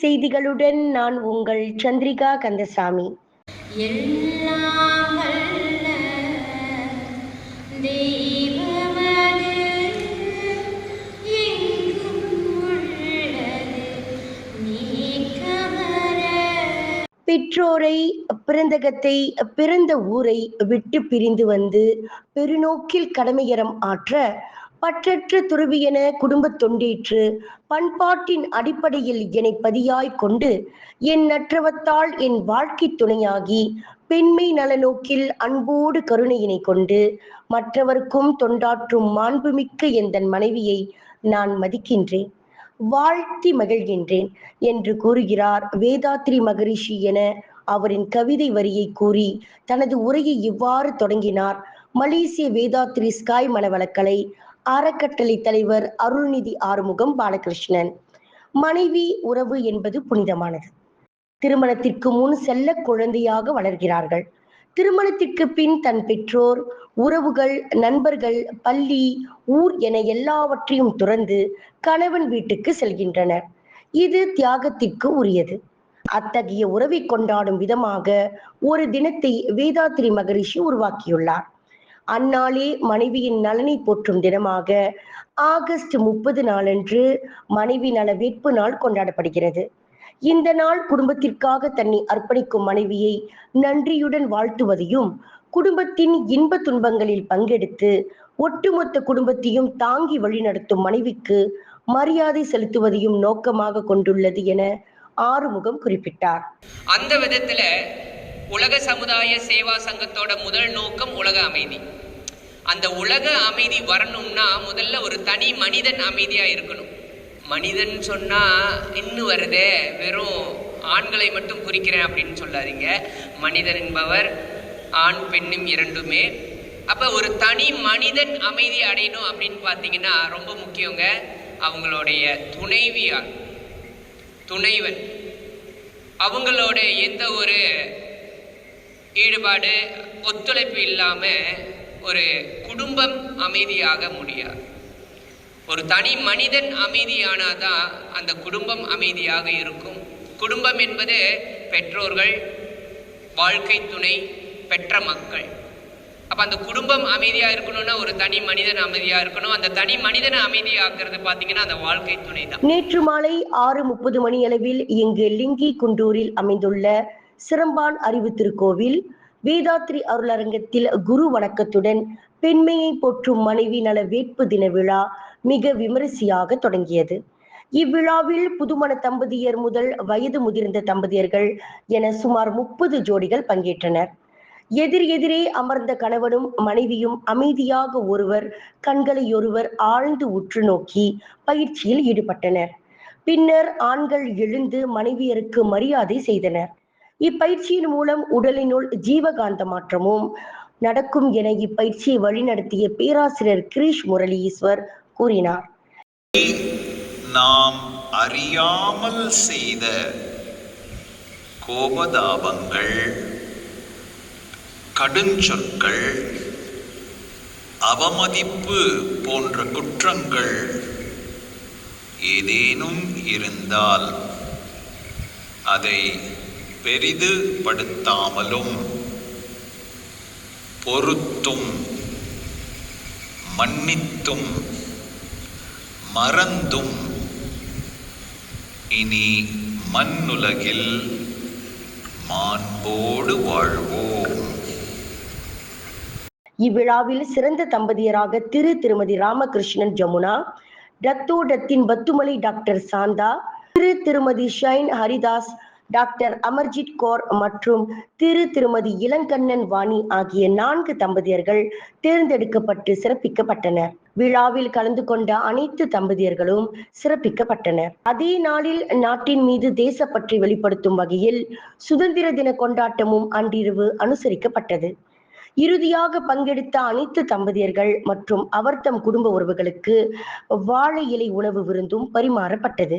செய்திகளுடன் நான் உங்கள் சந்திரிகா கந்தசாமி. பெற்றோரை பிறந்தகத்தை பிறந்த ஊரை விட்டு பிரிந்து வந்து பெருநோக்கில் கடமையறம் ஆற்ற பற்றற்ற துருவியென குடும்பத் தொண்டீற்று பண்பாட்டின் அடிப்படையில் என்னை பதியாய் கொண்டு என் நற்றவத்தால் என் வாழ்க்கை துணையாகி பெண்மை நலநோக்கில் அன்போடு கருணையினை கொண்டு மற்றவர்க்கும் தொண்டாற்றும் மாண்புமிக்க எந்தன் மனைவியை நான் மதிக்கின்றேன். வாழ்த்தி மகிழ்கின்றேன் என்று கூறுகிறார் வேதாத்ரி மகரிஷி என அவரின் கவிதை வரியை கூறி தனது உரையை இவ்வாறு தொடங்கினார். மலேசிய வேதாத்ரி ஸ்காய் மனவளக்கலை அறக்கட்டளை தலைவர் அருள்நிதி ஆறுமுகம் பாலகிருஷ்ணன். மனைவி உறவு என்பது புனிதமானது. திருமணத்திற்கு முன் செல்ல குழந்தையாக வளர்கிறார்கள். திருமணத்திற்கு பின் தன் பெற்றோர் உறவுகள் நண்பர்கள் பள்ளி ஊர் என எல்லாவற்றையும் துறந்து கணவன் வீட்டுக்கு செல்கின்றனர். இது தியாகத்திற்கு உரியது. அத்தகைய உறவை கொண்டாடும் விதமாக ஒரு தினத்தை வேதாத்ரி மகரிஷி உருவாக்கியுள்ளார். அந்நாளே மனைவியின் நலனை போற்றும் தினமாக ஆகஸ்ட் முப்பது நாளன்று மனைவி நல வேட்பு நாள் கொண்டாடப்படுகிறது. இந்த நாள் குடும்பத்திற்காக தன்னை அர்ப்பணிக்கும் மனைவியை நன்றியுடன் வாழ்த்துவதையும் குடும்பத்தின் இன்ப துன்பங்களில் பங்கெடுத்து ஒட்டுமொத்த குடும்பத்தையும் தாங்கி வழிநடத்தும் மனைவிக்கு மரியாதை செலுத்துவதையும் நோக்கமாக கொண்டுள்ளது என ஆறுமுகம் குறிப்பிட்டார். அந்த விதத்துல உலக சமுதாய சேவா சங்கத்தோட முதல் நோக்கம் உலக அமைதி. அந்த உலக அமைதி வரணும்னா முதல்ல ஒரு தனி மனிதன் அமைதியாக இருக்கணும். மனிதன் சொன்னால் இன்னும் வருதே வெறும் ஆண்களை மட்டும் குறிக்கிறேன் அப்படின்னு சொல்லாதீங்க. மனிதன் என்பவர் ஆண் பெண்ணும் இரண்டுமே. அப்போ ஒரு தனி மனிதன் அமைதி அடையணும் அப்படின்னு பார்த்தீங்கன்னா ரொம்ப முக்கியங்க. அவங்களுடைய துணைவியார் துணைவன். அவங்களோட எந்த ஒரு ஈடுபாடு ஒத்துழைப்பு இல்லாமல் ஒரு குடும்பம் அமைதியாக முடியாது. ஒரு தனி மனிதன் அமைதியானாதான் அந்த குடும்பம் அமைதியாக இருக்கும். குடும்பம் என்பது பெற்றோர்கள் வாழ்க்கை துணை பெற்ற மக்கள். அப்போ அந்த குடும்பம் அமைதியாக இருக்கணும்னா ஒரு தனி மனிதன் அமைதியாக இருக்கணும். அந்த தனி மனிதனை அமைதியாக்குறது பார்த்தீங்கன்னா அந்த வாழ்க்கை துணை தான் நேற்று மாலை ஆறு முப்பது மணி அளவில் இங்கு லிங்கி குண்டூரில் அமைந்துள்ள சிறம்பான் அறிவு திருக்கோவில் வேதாத்ரி அருளரங்கத்தில் குரு வணக்கத்துடன் பெண்மையை போற்றும் மனைவி நல வேட்பு தின விழா மிக விமரிசையாக தொடங்கியது. இவ்விழாவில் புதுமண தம்பதியர் முதல் வயது முதிர்ந்த தம்பதியர்கள் என சுமார் முப்பது ஜோடிகள் பங்கேற்றனர். எதிர் எதிரே அமர்ந்த கணவனும் மனைவியும் அமைதியாக ஒருவர் கண்களை ஒருவர் ஆழ்ந்து உற்று நோக்கி பயிற்சியில் ஈடுபட்டனர். பின்னர் ஆண்கள் எழுந்து மனைவியருக்கு மரியாதை செய்தனர். இப்பயிற்சியின் மூலம் உடலினுள் ஜீவகாந்த மாற்றமும் நடக்கும் என இப்பயிற்சியை வழிநடத்திய பேராசிரியர் கிரீஷ் முரளீஸ்வர் கூறினார். நாம் அறியாமல் செய்த கோபதாபங்கள் கடுஞ்சொற்கள் அவமதிப்பு போன்ற குற்றங்கள் ஏதேனும் இருந்தால் அதை பெரிது படுத்தாமலும் பொறுத்தும் மன்னித்தும் மறந்தும் இனி மண்ணுலகில் மாண்போடு வாழ்வோம். இவ்விழாவில் சிறந்த தம்பதியராக திரு திருமதி ராமகிருஷ்ணன் ஜமுனா டத்தோடத்தின் பத்துமலை டாக்டர் சாந்தா திரு திருமதி ஷைன் ஹரிதாஸ் டாக்டர் அமர்ஜித் கோர் மற்றும் திரு திருமதி இளங்கண்ணன் வாணி ஆகிய நான்கு தம்பதியர்கள் தேர்ந்தெடுக்கப்பட்டு சிறப்பிக்கப்பட்டனர். விழாவில் கலந்து கொண்ட அனைத்து தம்பதியர்களும் சிறப்பிக்கப்பட்டனர். அதே நாளில் நாட்டின் மீது தேசப்பற்றி வெளிப்படுத்தும் வகையில் சுதந்திர தின கொண்டாட்டமும் அன்றிரவு அனுசரிக்கப்பட்டது. இறுதியாக பங்கெடுத்த அனைத்து தம்பதியர்கள் மற்றும் அவர்தம் குடும்ப உறவுகளுக்கு வாழை இலை உணவு விருந்தும் பரிமாறப்பட்டது.